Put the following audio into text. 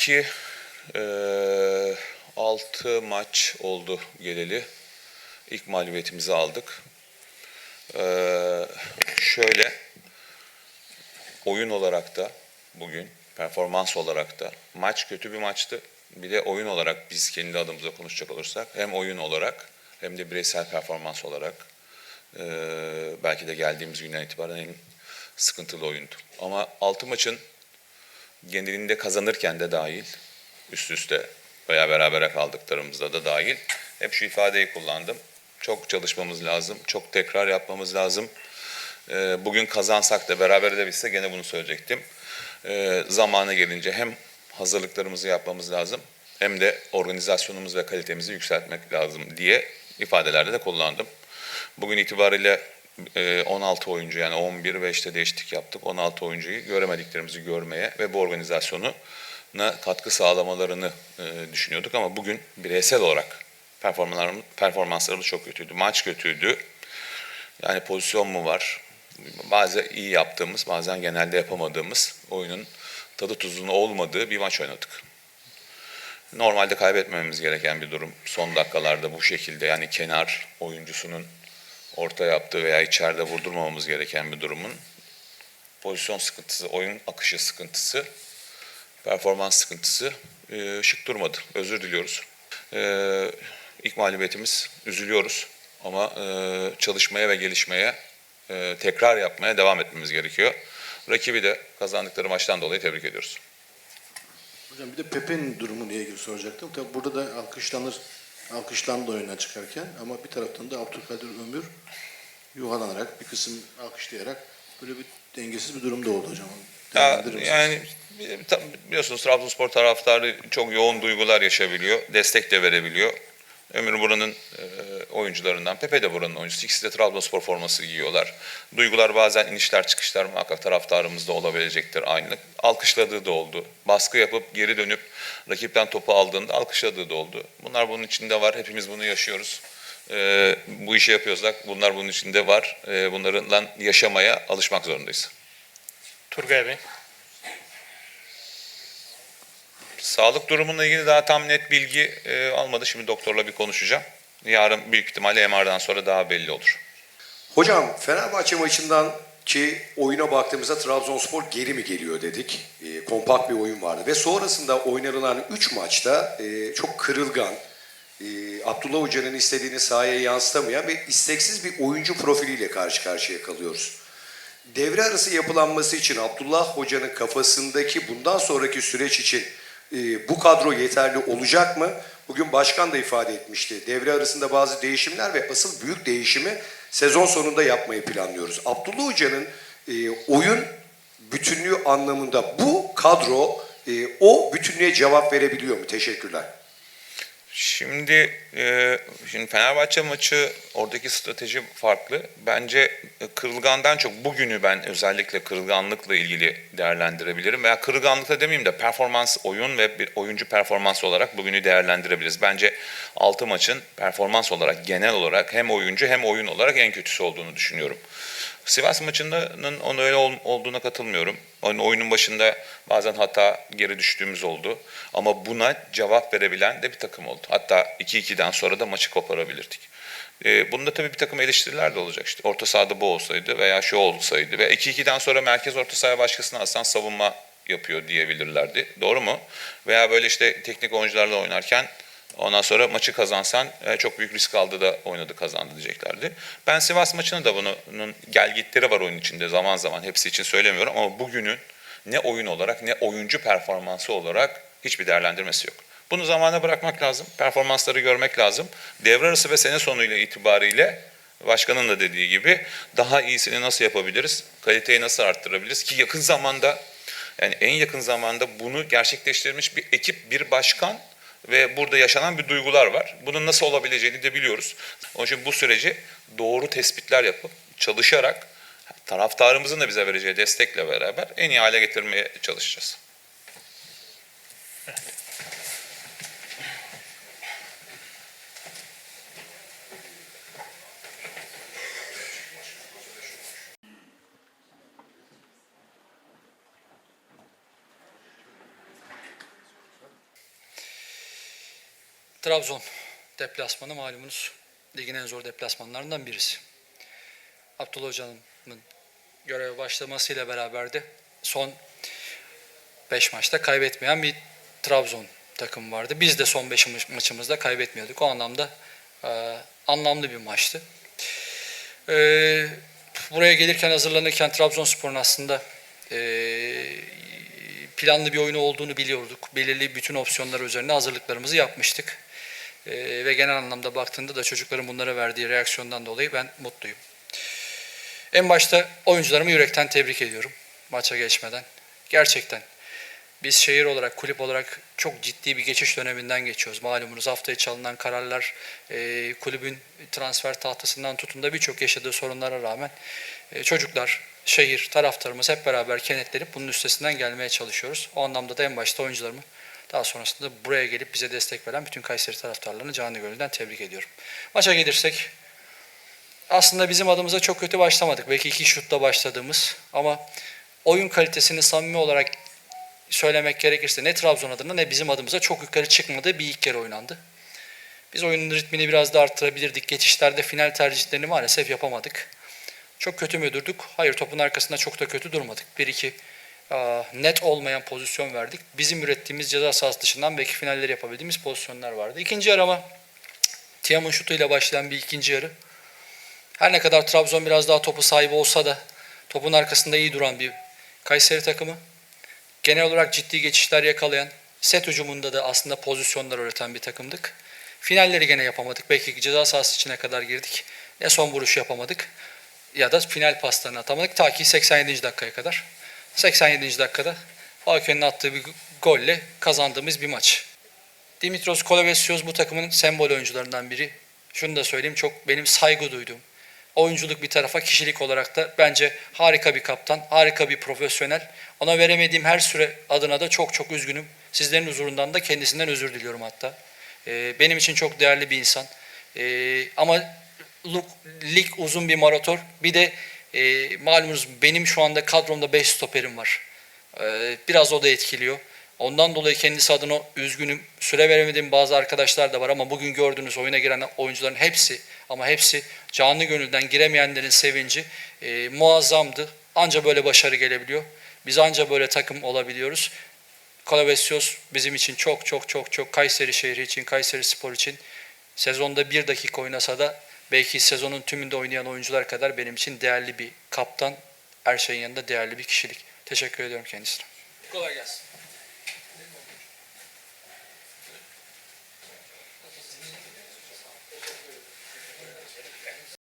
ki 6 maç oldu geleli. İlk mağlubiyetimizi aldık. Ee, şöyle oyun olarak da bugün performans olarak da maç kötü bir maçtı. Bir de oyun olarak biz kendi adımıza konuşacak olursak hem oyun olarak hem de bireysel performans olarak e, belki de geldiğimiz günden itibaren en sıkıntılı oyundu. Ama 6 maçın genelinde kazanırken de dahil, üst üste veya berabere kaldıklarımızda da dahil hep şu ifadeyi kullandım. Çok çalışmamız lazım, çok tekrar yapmamız lazım. Ee, Bugün kazansak da beraber de bitse gene bunu söyleyecektim. Ee, Zamanı gelince hem hazırlıklarımızı yapmamız lazım hem de organizasyonumuz ve kalitemizi yükseltmek lazım diye ifadelerde de kullandım. Bugün itibariyle 16 oyuncu yani 11 ve işte değişiklik yaptık. 16 oyuncuyu göremediklerimizi görmeye ve bu organizasyonu katkı sağlamalarını e, düşünüyorduk ama bugün bireysel olarak performanslarımız çok kötüydü. Maç kötüydü. Yani pozisyon mu var? Bazen iyi yaptığımız, bazen genelde yapamadığımız oyunun tadı tuzunun olmadığı bir maç oynadık. Normalde kaybetmememiz gereken bir durum. Son dakikalarda bu şekilde yani kenar oyuncusunun orta yaptığı veya içeride vurdurmamamız gereken bir durumun pozisyon sıkıntısı, oyun akışı sıkıntısı, performans sıkıntısı e, şık durmadı. Özür diliyoruz. E, ilk mağlubiyetimiz, üzülüyoruz ama e, çalışmaya ve gelişmeye, e, tekrar yapmaya devam etmemiz gerekiyor. Rakibi de kazandıkları maçtan dolayı tebrik ediyoruz. Hocam bir de Pepe'nin durumuyla ilgili soracaktım. Tabii burada da alkışlanır, alkışlandı oyuna çıkarken ama bir taraftan da Abdülkadir Ömür yuhalanarak, bir kısım alkışlayarak böyle bir dengesiz bir durumda oldu hocam. Ya, yani biliyorsunuz Trabzonspor taraftarı çok yoğun duygular yaşayabiliyor, destek de verebiliyor. Ömür buranın e, oyuncularından, Pepe de buranın oyuncusu. İkisi de Trabzonspor forması giyiyorlar. Duygular bazen inişler çıkışlar muhakkak taraftarımızda olabilecektir aynı. Alkışladığı da oldu. Baskı yapıp geri dönüp rakipten topu aldığında alkışladığı da oldu. Bunlar bunun içinde var. Hepimiz bunu yaşıyoruz. E, bu işi yapıyorsak bunlar bunun içinde var. E, bunlarla yaşamaya alışmak zorundayız. Turgay Bey. Sağlık durumunla ilgili daha tam net bilgi e, almadı. Şimdi doktorla bir konuşacağım. Yarın büyük ihtimalle MR'dan sonra daha belli olur. Hocam Fenerbahçe maçından ki oyuna baktığımızda Trabzonspor geri mi geliyor dedik. E, kompakt bir oyun vardı ve sonrasında oynanılan 3 maçta e, çok kırılgan, e, Abdullah Hoca'nın istediğini sahaya yansıtamayan ve isteksiz bir oyuncu profiliyle karşı karşıya kalıyoruz. Devre arası yapılanması için Abdullah Hoca'nın kafasındaki bundan sonraki süreç için e, bu kadro yeterli olacak mı? Bugün başkan da ifade etmişti. Devre arasında bazı değişimler ve asıl büyük değişimi sezon sonunda yapmayı planlıyoruz. Abdullah Hoca'nın e, oyun bütünlüğü anlamında bu kadro e, o bütünlüğe cevap verebiliyor mu? Teşekkürler. Şimdi e, şimdi Fenerbahçe maçı oradaki strateji farklı. Bence e, kırılgandan çok bugünü ben özellikle kırılganlıkla ilgili değerlendirebilirim. Veya kırılganlıkla demeyeyim de performans oyun ve bir oyuncu performansı olarak bugünü değerlendirebiliriz. Bence 6 maçın performans olarak genel olarak hem oyuncu hem oyun olarak en kötüsü olduğunu düşünüyorum. Sivas maçının onun öyle ol- olduğuna katılmıyorum. Onun oyunun başında bazen hata geri düştüğümüz oldu. Ama buna cevap verebilen de bir takım oldu. Hatta 2-2'den sonra da maçı koparabilirdik. Ee, bunda tabii bir takım eleştiriler de olacak. İşte orta sahada bu olsaydı veya şu olsaydı ve 2-2'den sonra merkez orta sahaya başkasına alsan savunma yapıyor diyebilirlerdi. Doğru mu? Veya böyle işte teknik oyuncularla oynarken Ondan sonra maçı kazansan e, çok büyük risk aldı da oynadı kazandı diyeceklerdi. Ben Sivas maçının da bunun gelgitleri var oyun içinde zaman zaman hepsi için söylemiyorum ama bugünün ne oyun olarak ne oyuncu performansı olarak hiçbir değerlendirmesi yok. Bunu zamana bırakmak lazım. Performansları görmek lazım. Devre arası ve sene sonuyla itibariyle başkanın da dediği gibi daha iyisini nasıl yapabiliriz? Kaliteyi nasıl arttırabiliriz? Ki yakın zamanda yani en yakın zamanda bunu gerçekleştirmiş bir ekip, bir başkan ve burada yaşanan bir duygular var. Bunun nasıl olabileceğini de biliyoruz. Onun için bu süreci doğru tespitler yapıp çalışarak taraftarımızın da bize vereceği destekle beraber en iyi hale getirmeye çalışacağız. Trabzon deplasmanı malumunuz ligin en zor deplasmanlarından birisi. Abdullah Hoca'nın göreve başlamasıyla beraber de son 5 maçta kaybetmeyen bir Trabzon takım vardı. Biz de son 5 maçımızda kaybetmiyorduk. O anlamda e, anlamlı bir maçtı. E, buraya gelirken hazırlanırken Trabzonspor'un aslında e, planlı bir oyunu olduğunu biliyorduk. Belirli bütün opsiyonlar üzerine hazırlıklarımızı yapmıştık. E, ve genel anlamda baktığında da çocukların bunlara verdiği reaksiyondan dolayı ben mutluyum. En başta oyuncularımı yürekten tebrik ediyorum maça geçmeden. Gerçekten biz şehir olarak, kulüp olarak çok ciddi bir geçiş döneminden geçiyoruz. Malumunuz haftaya çalınan kararlar, e, kulübün transfer tahtasından tutun da birçok yaşadığı sorunlara rağmen e, çocuklar, şehir, taraftarımız hep beraber kenetlenip bunun üstesinden gelmeye çalışıyoruz. O anlamda da en başta oyuncularımı daha sonrasında buraya gelip bize destek veren bütün Kayseri taraftarlarını canı gönülden tebrik ediyorum. Maça gelirsek aslında bizim adımıza çok kötü başlamadık. Belki iki şutla başladığımız ama oyun kalitesini samimi olarak söylemek gerekirse ne Trabzon adına ne bizim adımıza çok yukarı çıkmadığı bir ilk kere oynandı. Biz oyunun ritmini biraz da arttırabilirdik. Geçişlerde final tercihlerini maalesef yapamadık. Çok kötü mü durduk? Hayır topun arkasında çok da kötü durmadık. Bir iki aa, net olmayan pozisyon verdik. Bizim ürettiğimiz ceza sahası dışından belki finalleri yapabildiğimiz pozisyonlar vardı. İkinci yarı ama Tiam'ın şutuyla başlayan bir ikinci yarı. Her ne kadar Trabzon biraz daha topu sahibi olsa da topun arkasında iyi duran bir Kayseri takımı. Genel olarak ciddi geçişler yakalayan, set hücumunda da aslında pozisyonlar üreten bir takımdık. Finalleri gene yapamadık. Belki ceza sahası içine kadar girdik. Ne son vuruş yapamadık ya da final paslarını atamadık ta ki 87. dakikaya kadar. 87. dakikada Falco'nun attığı bir golle kazandığımız bir maç. Dimitros Kolavesios bu takımın sembol oyuncularından biri. Şunu da söyleyeyim çok benim saygı duyduğum. Oyunculuk bir tarafa kişilik olarak da bence harika bir kaptan, harika bir profesyonel. Ona veremediğim her süre adına da çok çok üzgünüm. Sizlerin huzurundan da kendisinden özür diliyorum hatta. Ee, benim için çok değerli bir insan. Ee, ama lig uzun bir maraton. Bir de e, malumunuz benim şu anda kadromda 5 stoperim var. Ee, biraz o da etkiliyor. Ondan dolayı kendisi adına üzgünüm. Süre veremediğim bazı arkadaşlar da var ama bugün gördüğünüz oyuna giren oyuncuların hepsi ama hepsi canlı gönülden giremeyenlerin sevinci e, muazzamdı. Anca böyle başarı gelebiliyor. Biz anca böyle takım olabiliyoruz. Kolavesios bizim için çok çok çok çok Kayseri şehri için, Kayseri Spor için sezonda bir dakika oynasa da belki sezonun tümünde oynayan oyuncular kadar benim için değerli bir kaptan, her şeyin yanında değerli bir kişilik. Teşekkür ediyorum kendisine. Kolay gelsin.